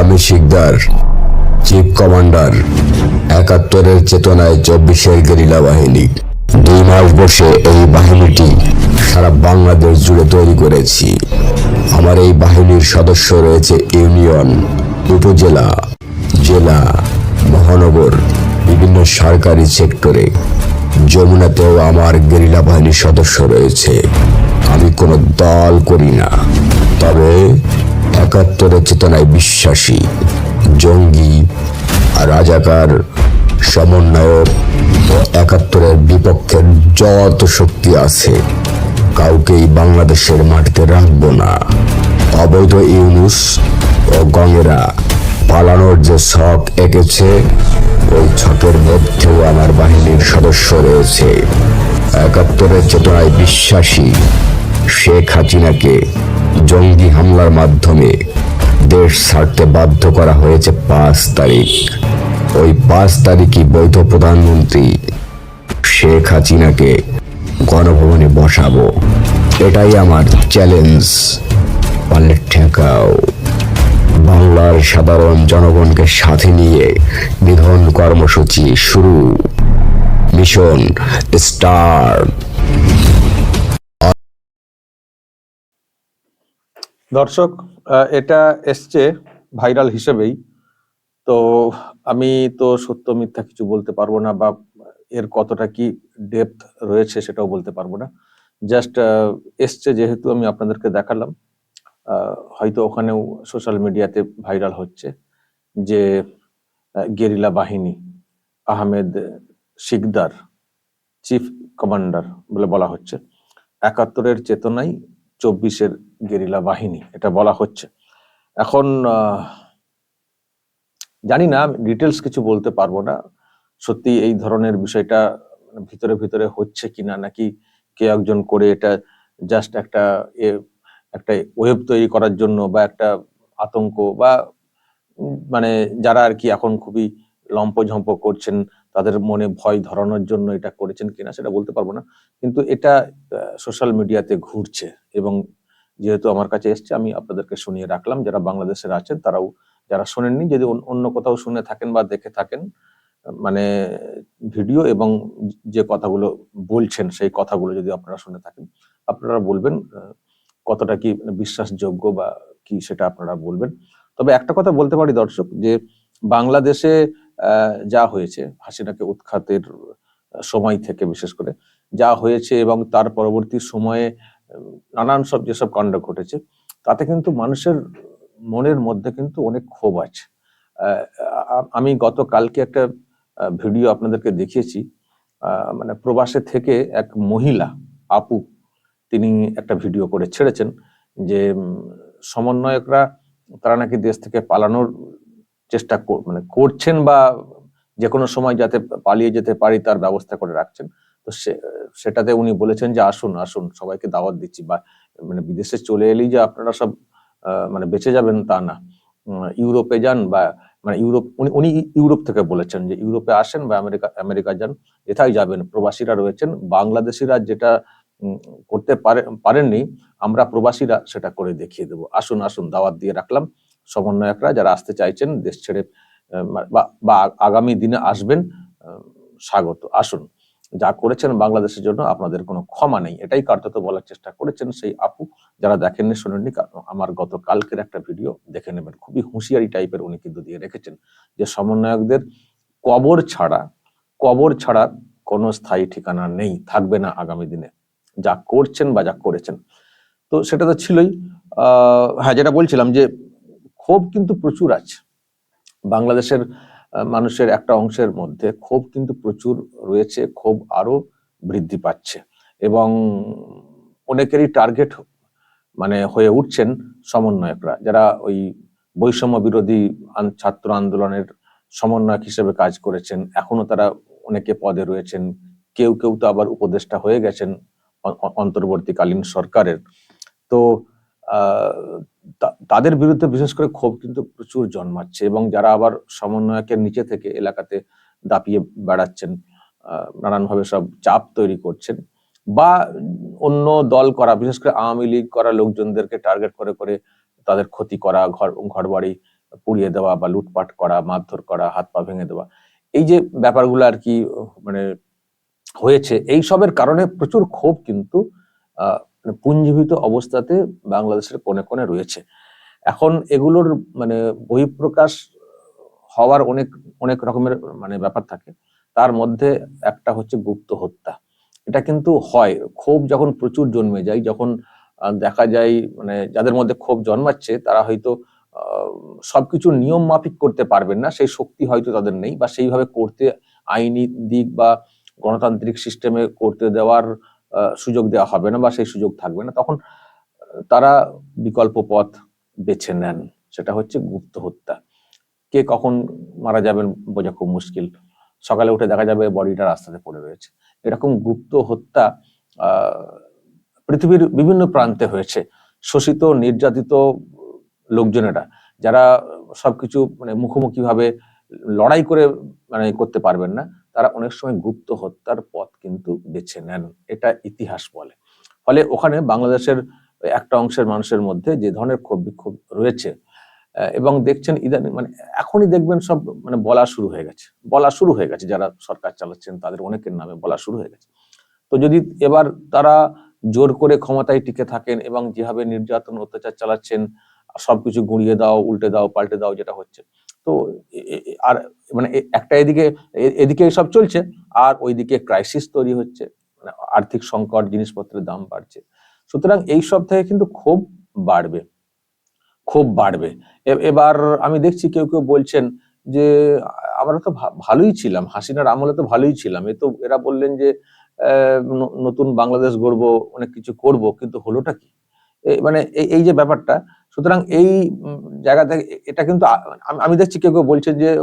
আমি Sikdar, chief commander, একাত্তরের চেতনায় চব্বিশের গেরিলা বাহিনী। দুই মাস বসে এই বাহিনীটি সারা বাংলাদেশ জুড়ে তৈরি করেছি। আমার এই বাহিনীর সদস্য রয়েছে ইউনিয়ন, উপজেলা, জেলা, মহানগর, বিভিন্ন সরকারি সেক্টরে। যমুনাতেও আমার গেরিলা বাহিনীর সদস্য রয়েছে। আমি কোনো দল করি না। তবে একাত্তরের চেতনায় বিশ্বাসী, জঙ্গি রাজাকার, সমন্বয়ক একাত্তরের বিপক্ষের যত শক্তি আছে, কাউকেই বাংলাদেশের মাটিতে রাখব না। অবৈধ ইউনুস ও গঙ্গেরা পালানোর যে ছক এঁকেছে, ওই ছকের মধ্যেও আমার বাহিনীর সদস্য রয়েছে। একাত্তরের চেতনায় বিশ্বাসী শেখ হাসিনাকে জঙ্গি হামলার মাধ্যমে দেশ ছাড়তে বাধ্য করা হয়েছে পাঁচ তারিখ। ওই পাঁচ তারিখই বৈধ প্রধানমন্ত্রী শেখ হাসিনাকে গণভবনে বসাবো। এটাই আমার চ্যালেঞ্জ। পারলে ঠেকাও। বাংলার সাধারণ জনগণকে সাথে নিয়ে নিধন কর্মসূচি শুরু। মিশন স্টার দর্শক এটা এসছে ভাইরাল হিসেবেই। তো আমি তো সত্য মিথ্যা কিছু বলতে পারব না বা এর কতটা কি ডেপথ রয়েছে সেটাও বলতে পারব না। জাস্ট এসছে যেহেতু আমি আপনাদেরকে দেখালাম। হয়তো ওখানেও সোশ্যাল মিডিয়াতে ভাইরাল হচ্ছে যে গেরিলা বাহিনী, আহমেদ শিকদার চিফ কমান্ডার বলে বলা হচ্ছে। একাত্তরের চেতনায় চব্বিশের গেরিলা বাহিনী, এটা বলা হচ্ছে। এখন জানি না ডিটেলস কিছু বলতে পারব না। সত্যি এই ধরনের বিষয়টা ভিতরে ভিতরে হচ্ছে কিনা, নাকি কে একজন করে এটা জাস্ট একটা একটা ওয়েব তৈরি করার জন্য বা একটা আতঙ্ক বা মানে যারা আর কি এখন খুবই লম্পঝম্প করছেন তাদের মনে ভয় ধরানোর জন্য এটা করেছেন কিনা সেটা বলতে পারব না। কিন্তু এটা সোশ্যাল মিডিয়াতে ঘুরছে এবং যেহেতু আমার কাছে এসছে, আমি আপনাদেরকে শুনিয়ে রাখলাম, যারা বাংলাদেশের আছেন তারাও, যারা শোনেননি, যদি অন্য- কোথাও শুনে থাকেন বা দেখে থাকেন মানে ভিডিও এবং যে কথাগুলো বলছেন, সেই কথাগুলো যদি আপনারা শুনে থাকেন, আপনারা বলবেন কতটা কি বিশ্বাসযোগ্য বা কি সেটা আপনারা বলবেন। তবে একটা কথা বলতে পারি দর্শক, যে বাংলাদেশে যা হয়েছে। হাসিনাকে উৎখাতের সময় থেকে বিশেষ করে যা হয়েছে এবং তার পরবর্তী সময়ে নানান সব যেসব কাণ্ড ঘটেছে, তাতে কিন্তু মানুষের মনের মধ্যে কিন্তু অনেক ক্ষোভ আছে। আমি গতকালকে একটা ভিডিও আপনাদেরকে দেখিয়েছি। মানে প্রবাসে থেকে এক মহিলা, আপু, তিনি একটা ভিডিও করে ছেড়েছেন যে সমন্বয়করা, তারা নাকি দেশ থেকে পালানোর চেষ্টা মানে করছেন বা যে কোনো সময় যাতে পালিয়ে যেতে পারি তার ব্যবস্থা করে রাখছেন। তো সেটাতে উনি বলেছেন যে, আসুন আসুন, সবাইকে দাওয়াত দিচ্ছি। বা মানে বিদেশে চলে এলেই যে আপনারা সব মানে বেঁচে যাবেন তা না। ইউরোপে যান বা মানে ইউরোপ, উনি উনি ইউরোপ থেকে বলেছেন যে, ইউরোপে আসেন বা আমেরিকা আমেরিকা যান, যেথায় যাবেন। প্রবাসীরা রয়েছেন, বাংলাদেশিরা যেটা করতে পারে, পারেননি, আমরা প্রবাসীরা সেটা করে দেখিয়ে দেবো। আসুন আসুন, দাওয়াত দিয়ে রাখলাম। সমন্বয়করা যারা আসতে চাইছেন দেশ ছেড়ে বা আগামী দিনে আসবেন স্বাগত। আসুন, যা করেছেন বাংলাদেশের জন্য আপনাদের কোনো ক্ষমা নেই। এটাই কার্যত বলার চেষ্টা করেছেন সেই আপু। যারা দেখেননি, শোনেননি আমার গত কালকের একটা ভিডিও দেখে নেবেন। খুবই হুঁশিয়ারি টাইপের উনি কিন্তু দিয়ে রেখেছেন যে সমন্বয়কদের কবর ছাড়া কবর ছাড়া কোনো স্থায়ী ঠিকানা নেই, থাকবে না আগামী দিনে। যা করছেন বা যা করেছেন। তো সেটা তো ছিলই। হ্যাঁ যেটা বলছিলাম যে ক্ষোভ কিন্তু প্রচুর আছে। বাংলাদেশের মানুষের একটা অংশের মধ্যে ক্ষোভ কিন্তু প্রচুর রয়েছে, ক্ষোভ আরও বৃদ্ধি পাচ্ছে এবং অনেকেরই টার্গেট মানে হয়ে উঠছেন সমন্বয়করা। যারা ওই বৈষম্য বিরোধী ছাত্র আন্দোলনের সমন্বয়ক হিসেবে কাজ করেছেন এখনও তারা অনেকে পদে রয়েছেন, কেউ কেউ তো আবার উপদেষ্টা হয়ে গেছেন অন্তর্বর্তীকালীন সরকারের। তা- তাদের বিরুদ্ধে বিশেষ করে ক্ষোভ কিন্তু প্রচুর জন্মাচ্ছে এবং যারা আবার সমন্বয়কের নিচে থেকে এলাকাতে দাপিয়ে বেড়াচ্ছেন নানানভাবে সব চাপ তৈরি করছেন বা অন্য দল করা, বিশেষ করে আওয়ামী লীগ করা লোকজনদেরকে টার্গেট করে করে তাদের ক্ষতি করা, ঘর ঘর বাড়ি পুড়িয়ে দেওয়া বা লুটপাট করা, মারধর করা, হাত পা ভেঙে দেওয়া, এই যে ব্যাপারগুলো আর কি মানে হয়েছে, এই সবের কারণে প্রচুর ক্ষোভ কিন্তু পুঞ্জীভূত অবস্থাতে বাংলাদেশের কোণে কোণে রয়েছে। এখন এগুলোর মানে বহিঃপ্রকাশ হওয়ার অনেক অনেক রকমের মানে ব্যাপার থাকে। তার মধ্যে একটা হচ্ছে গুপ্ত হত্যা। এটা কিন্তু হয়। ক্ষোভ যখন প্রচুর জন্মে যায়, যখন দেখা যায় মানে যাদের মধ্যে ক্ষোভ জন্মাচ্ছে, তারা হয়তো সবকিছু নিয়ম মাফিক করতে পারবেন না। সেই শক্তি হয়তো তাদের নেই বা সেইভাবে করতে আইনি দিক বা গণতান্ত্রিক সিস্টেমে করতে দেওয়ার সুযোগ দেওয়া হবে না বা সেই সুযোগ থাকবে না, তখন তারা বিকল্প পথ বেছে নেন। সেটা হচ্ছে গুপ্ত হত্যা। কে কখন মারা যাবেন বোঝা খুব মুশকিল। সকালে উঠে দেখা যাবে বডিটা রাস্তাতে পড়ে রয়েছে। এরকম গুপ্ত হত্যা পৃথিবীর বিভিন্ন প্রান্তে হয়েছে। শোষিত, নির্যাতিত লোকজনেরা, যারা সবকিছু মানে মুখোমুখি ভাবে লড়াই করে মানে করতে পারবেন না। তারা অনেক সময় গুপ্ত হত্যার পথ কিন্তু বেছে নেন। এটা ইতিহাস বলে। ফলে ওখানে বাংলাদেশের একটা অংশের মানুষের মধ্যে যে ধরনের ক্ষোভ বিক্ষোভ রয়েছে এবং দেখছেন ইদানিং মানে এখনই দেখবেন সব মানে বলা শুরু হয়ে গেছে। বলা শুরু হয়ে গেছে। যারা সরকার চালাচ্ছেন তাদের অনেকের নামে বলা শুরু হয়ে গেছে। তো যদি এবার তারা জোর করে ক্ষমতায় টিকে থাকেন এবং যেভাবে নির্যাতন, অত্যাচার চালাচ্ছেন, সবকিছু গুঁড়িয়ে দাও, উল্টে দাও, পাল্টে দাও যেটা হচ্ছে তো আর মানে একটা এদিকে এদিকে সব চলছে, আর ওইদিকে ক্রাইসিস তৈরি হচ্ছে মানে আর্থিক সংকট, জিনিসপত্রের দাম বাড়ছে। সুতরাং এই সব থেকে কিন্তু ক্ষোভ বাড়বে ক্ষোভ বাড়বে। এবার আমি দেখছি কেউ কেউ বলছেন যে, আমরা তো ভালোই ছিলাম, হাসিনার আমলে তো ভালোই ছিলাম, এ তো এরা বললেন যে নতুন বাংলাদেশ গড়বো, অনেক কিছু করব, কিন্তু হলোটা কি? মানে এই যে ব্যাপারটা সুতরাং এই জায়গা থেকে এটা কিন্তু আমি- দেখছি কেউ কেউ বলছে যে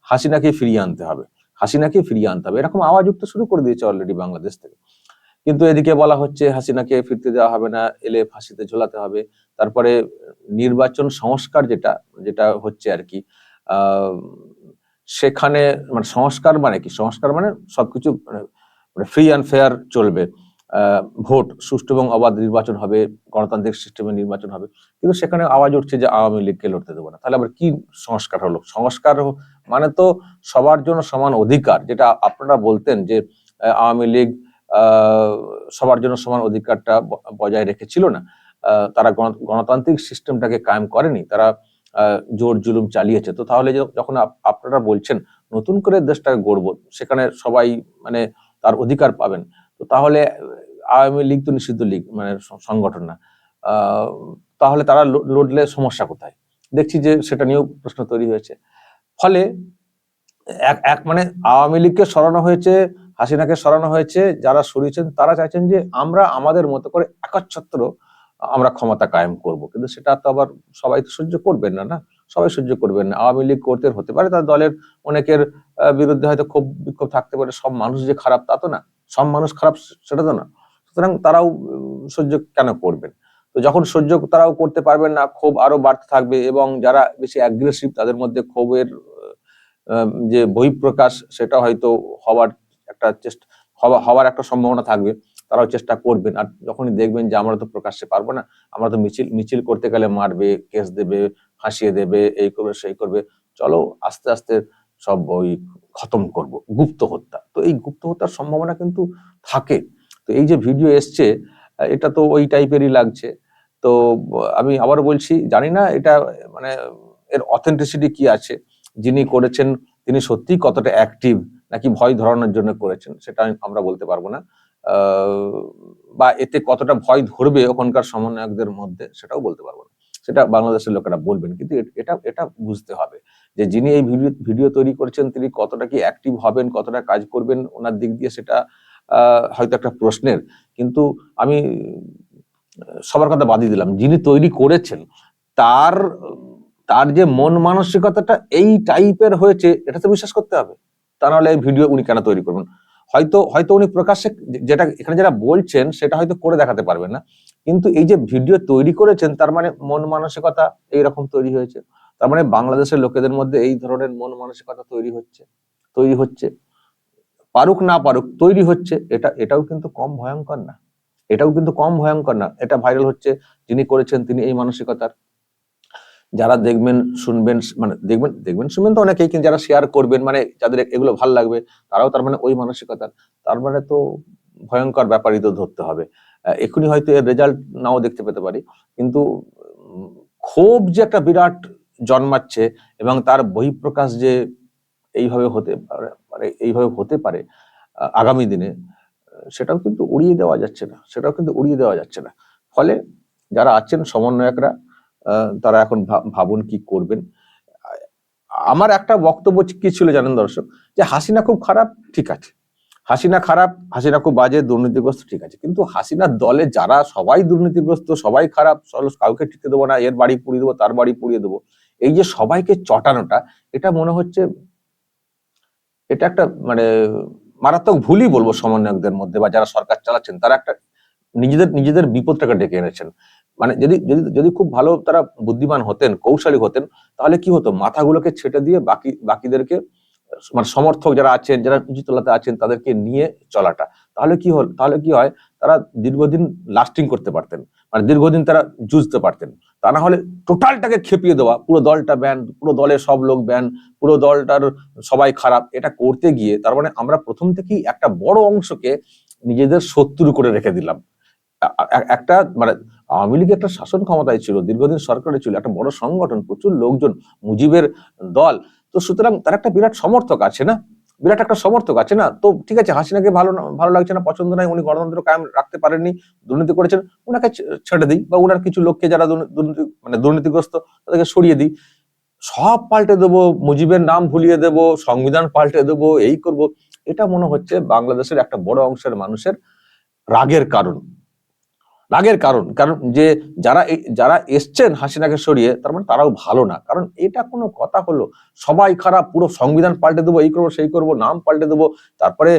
হাসিনাকে ফিরিয়ে আনতে হবে, হাসিনাকে ফিরিয়ে আনতে হবে। এরকম আওয়াজ উঠতে শুরু করে দিয়েছে অলরেডি বাংলাদেশ থেকে। কিন্তু এদিকে বলা হচ্ছে হাসিনাকে ফিরতে দেওয়া হবে না, এলে ফাঁসিতে ঝোলাতে হবে। তারপরে নির্বাচন সংস্কার যেটা যেটা হচ্ছে আর কি সেখানে মানে সংস্কার মানে কি? সংস্কার মানে সবকিছু ফ্রি অ্যান্ড ফেয়ার চলবে। ভোট সুষ্ঠু এবং অবাধ নির্বাচন হবে, গণতান্ত্রিক সিস্টেমে নির্বাচন হবে। কিন্তু সেখানে আওয়াজ উঠছে যে আওয়ামী লীগকে লড়তে দেবো না। তাহলে আবার কি সংস্কার হলো? সংস্কার মানে তো সবার জন্য সমান অধিকার, যেটা আপনারা বলতেন যে আওয়ামী লীগ সবার জন্য সমান অধিকারটা বজায় রেখেছিল না। তারা গণ- গণতান্ত্রিক সিস্টেমটাকে কায়েম করেনি, তারা জোর জুলুম চালিয়েছে। তো তাহলে যখন আপনারা বলছেন নতুন করে দেশটাকে গড়বো, সেখানে সবাই মানে তার অধিকার পাবেন। তো তাহলে আওয়ামী লীগ তো নিষিদ্ধ লীগ মানে সংগঠন না। তাহলে তারা লড়লে সমস্যা কোথায়? দেখছি যে সেটা নিয়েও প্রশ্ন তৈরি হয়েছে। ফলে এক এক মানে আওয়ামী লীগকে সরানো হয়েছে, হাসিনাকে সরানো হয়েছে, যারা সরিয়েছেন, তারা চাইছেন যে আমরা আমাদের মতো করে একচ্ছত্র আমরা ক্ষমতা কায়েম করব। কিন্তু সেটা তো আবার সবাই তো সহ্য করবেন না না? সবাই সহ্য করবেন না। আওয়ামী লীগ করতে হতে পারে, তার দলের অনেকের বিরুদ্ধে হয়তো ক্ষোভ বিক্ষোভ থাকতে পারে, সব মানুষ যে খারাপ তা তো না। সব মানুষ খারাপ সেটা তো না। সুতরাং তারাও সহ্য কেন করবেন? তো যখন সহ্য তারাও করতে পারবেন না, ক্ষোভ আরও বাড়তে থাকবে এবং যারা বেশি অ্যাগ্রেসিভ তাদের মধ্যে ক্ষোভের যে বহিঃপ্রকাশ সেটা হয়তো হওয়ার একটা চেষ্টা, হওয়া- হওয়ার একটা সম্ভাবনা থাকবে, তারাও চেষ্টা করবেন। আর যখনই দেখবেন যে আমরা তো প্রকাশ্যে পারব না, আমরা তো মিছিল মিছিল করতে গেলে মারবে, কেস দেবে, ফাঁসিয়ে দেবে, এই করবে, সেই করবে, চলো আস্তে আস্তে সব ওই খতম করব। গুপ্ত হত্যা। তো এই গুপ্ত হত্যার সম্ভাবনা কিন্তু থাকে। তো এই যে ভিডিও এসছে এটা তো ওই টাইপেরই লাগছে। তো আমি আবার বলছি, জানি না এটা মানে এর অথেন্টিসিটি কি আছে, যিনি করেছেন, তিনি সত্যিই কতটা অ্যাক্টিভ নাকি ভয় ধরানোর জন্য করেছেন, সেটা আমি- আমরা বলতে পারব না। বা এতে কতটা ভয় ধরবে ওখানকার সমন্বয়কদের মধ্যে, সেটাও বলতে পারব না। সেটা বাংলাদেশের লোকেরা বলবেন, কিন্তু এটা এটা বুঝতে হবে যে যিনি এই ভিডিও ভিডিও তৈরি করেছেন, তিনি কতটা কি অ্যাক্টিভ হবেন, কতটা কাজ করবেন, ওনার দিক দিয়ে সেটা হয়তো একটা প্রশ্নের। কিন্তু আমি, সবার কথা বাদই দিলাম। যিনি তৈরি করেছেন, তার তার যে মন মানসিকতাটা এই টাইপের হয়েছে, এটা তো বিশ্বাস করতে হবে। তা নাহলে এই ভিডিও উনি কেন তৈরি করবেন? হয়তো হয়তো উনি প্রকাশ্যে যেটা, এখানে যারা বলছেন, সেটা হয়তো করে দেখাতে পারবেন না। কিন্তু এই যে ভিডিও তৈরি করেছেন, তার মানে মন মানসিকতা এইরকম তৈরি হয়েছে। তার মানে বাংলাদেশের লোকেদের মধ্যে এই ধরনের মন মানসিকতা তৈরি হচ্ছে তৈরি হচ্ছে। পারুক না পারুক তৈরি হচ্ছে, এটা, এটাও কিন্তু কম ভয়ঙ্কর না। এটাও কিন্তু কম ভয়ঙ্কর না। এটা ভাইরাল হচ্ছে, যিনি করেছেন তিনি এই মানসিকতার। যারা দেখবেন, শুনবেন মানে দেখবেন দেখবেন, শুনবেন তো অনেকেই, কিন্তু যারা শেয়ার করবেন মানে যাদের এগুলো ভালো লাগবে, তারাও তার মানে ওই মানসিকতার। তার মানে তো ভয়ঙ্কর ব্যাপারই তো ধরতে হবে। এক্ষুনি হয়তো এর রেজাল্ট নাও দেখতে পেতে পারি। কিন্তু ক্ষোভ যে একটা বিরাট জন্মাচ্ছে এবং তার বহিঃপ্রকাশ যে এইভাবে হতে পারে মানে এইভাবে হতে পারে আগামী দিনে সেটাও কিন্তু উড়িয়ে দেওয়া যাচ্ছে না, সেটাও কিন্তু উড়িয়ে দেওয়া যাচ্ছে না। ফলে যারা আছেন সমন্বয়করা তারা এখন ভাব- ভাবুন কি করবেন? আমার একটা বক্তব্য কি ছিল জানেন দর্শক? যে হাসিনা খুব খারাপ, ঠিক আছে। হাসিনা খারাপ, হাসিনা খুব বাজে, দুর্নীতিগ্রস্ত, ঠিক আছে। কিন্তু হাসিনার দলে যারা সবাই দুর্নীতিগ্রস্ত, সবাই খারাপ কাউকে টিকতে দেবো না, এর বাড়ি পুড়িয়ে দেবো, তার বাড়ি পুড়িয়ে দেবো, এই যে সবাইকে চটানোটা, এটা মনে হচ্ছে এটা একটা মানে মারাত্মক ভুলই বলব সমন্বয়কদের মধ্যে বা যারা সরকার চালাচ্ছেন, তারা একটা নিজেদের নিজেদের বিপদটাকে ডেকে এনেছেন। মানে যদি যদি যদি খুব ভালো তারা বুদ্ধিমান হতেন, কৌশলী হতেন, তাহলে কি হতো? মাথাগুলোকে ছেটে দিয়ে বাকি, বাকিদেরকে মানে সমর্থক যারা আছেন, যারা তলাতে আছেন, তাদেরকে নিয়ে চলাটা। তাহলে কি হল, তাহলে কি হয়? তারা দীর্ঘদিন লাস্টিং করতে পারতেন। মানে দীর্ঘদিন তারা জুঝতে পারতেন। তা না হলে টোটালটাকে খেপিয়ে দেওয়া, পুরো দলটা ব্যান পুরো দলের সব লোক ব্যান পুরো দলটার সবাই খারাপ, এটা করতে গিয়ে তার মানে আমরা প্রথম থেকেই একটা বড় অংশকে নিজেদের শত্রু করে রেখে দিলাম। একটা মানে আওয়ামী লীগ একটা শাসন ক্ষমতায় ছিল, দীর্ঘদিন সরকারে ছিল, একটা বড় সংগঠন, প্রচুর লোকজন, মুজিবের দল, তো সুতরাং তার একটা বিরাট সমর্থক আছে না? বিরাট একটা সমর্থক আছে না? তো ঠিক আছে, হাসিনাকে ভালো ভালো লাগছে না, পছন্দ নাই, উনি গণতন্ত্র কায়েম রাখতে পারেননি, দুর্নীতি করেছেন ওনাকে ছেড়ে দিই বা ওনার কিছু লোককে যারা দুর্নীতি মানে দুর্নীতিগ্রস্ত, তাদেরকে সরিয়ে দিই। সব পাল্টে দেবো, মুজিবের নাম ভুলিয়ে দেব, সংবিধান পাল্টে দেব, এই করব। এটা মনে হচ্ছে বাংলাদেশের একটা বড় অংশের মানুষের রাগের কারণ। রাগের কারণ। কারণ যে যারা যারা এসছেন হাসিনাকে সরিয়ে, তার মানে তারাও ভালো না। কারণ এটা কোনো কথা হলো, সবাই খারাপ, পুরো সংবিধান পাল্টে দেবো, এই করব, সেই করব, নাম পাল্টে দেবো, তারপরে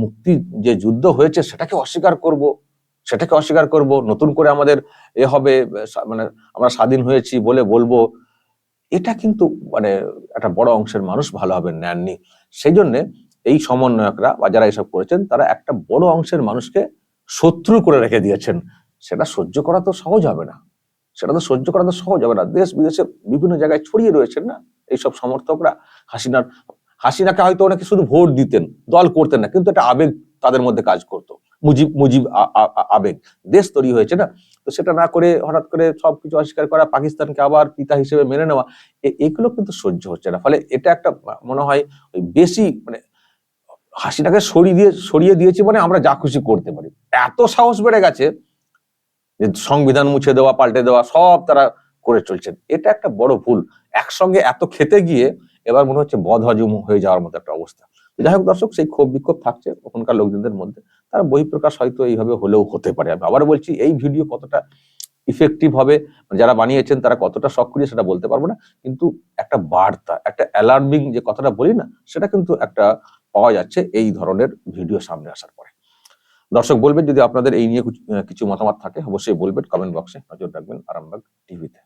মুক্তি যে যুদ্ধ হয়েছে, সেটাকে অস্বীকার করব, সেটাকে অস্বীকার করব, নতুন করে আমাদের এ হবে মানে আমরা স্বাধীন হয়েছি বলে বলব। এটা কিন্তু মানে একটা বড় অংশের মানুষ ভালোভাবে নেননি। সেই জন্যে এই সমন্বয়করা বা যারা এসব করেছেন, তারা একটা বড় অংশের মানুষকে শত্রু করে রেখে দিয়েছেন, সেটা সহ্য করা তো সহজ হবে না। সেটা তো সহ্য করা তো সহজ হবে না। দেশ বিদেশে বিভিন্ন জায়গায় ছড়িয়ে রয়েছেন না এইসব সমর্থকরা? হাসিনার হাসিনাকে হয়তো অনেকে শুধু ভোট দিতেন, দল করতেন না, কিন্তু একটা আবেগ তাদের মধ্যে কাজ করতো। মুজিব মুজিব আবেগ। দেশ তৈরি হয়েছে না? তো সেটা না করে হঠাৎ করে সবকিছু অস্বীকার করা, পাকিস্তানকে আবার পিতা হিসেবে মেনে নেওয়া এগুলো কিন্তু সহ্য হচ্ছে না। ফলে এটা একটা মনে হয় ওই বেশি মানে হাসিটাকে সরিয়ে দিয়ে, সরিয়ে দিয়েছি মানে আমরা যা খুশি করতে পারি। এত সাহস বেড়ে গেছে যে সংবিধান মুছে দেওয়া, পাল্টে দেওয়া, সব তারা করে চলছেন। এটা একটা বড় ভুল। একসঙ্গে এত খেতে গিয়ে এবার মনে হচ্ছে বদহজম হয়ে যাওয়ার মতো একটা অবস্থা। যাই হোক দর্শক, সেই ক্ষোভ বিক্ষোভ থাকছে ওখানকার লোকজনদের মধ্যে। তার বহিঃপ্রকাশ হয়তো এইভাবে হলেও হতে পারে। আমি আবার বলছি, এই ভিডিও কতটা ইফেক্টিভ হবে, যারা বানিয়েছেন তারা কতটা সক্রিয় সেটা বলতে পারব না। কিন্তু একটা বার্তা, একটা অ্যালার্মিং যে কথাটা বলি না, সেটা কিন্তু একটা পাওয়া যাচ্ছে এই ধরনের ভিডিও সামনে আসার পরে। দর্শক বলবেন যদি আপনাদের এই নিয়ে কিছু- মতামত থাকে, অবশ্যই বলবেন কমেন্ট বক্সে নজর রাখবেন, আরামবাগ টিভিতে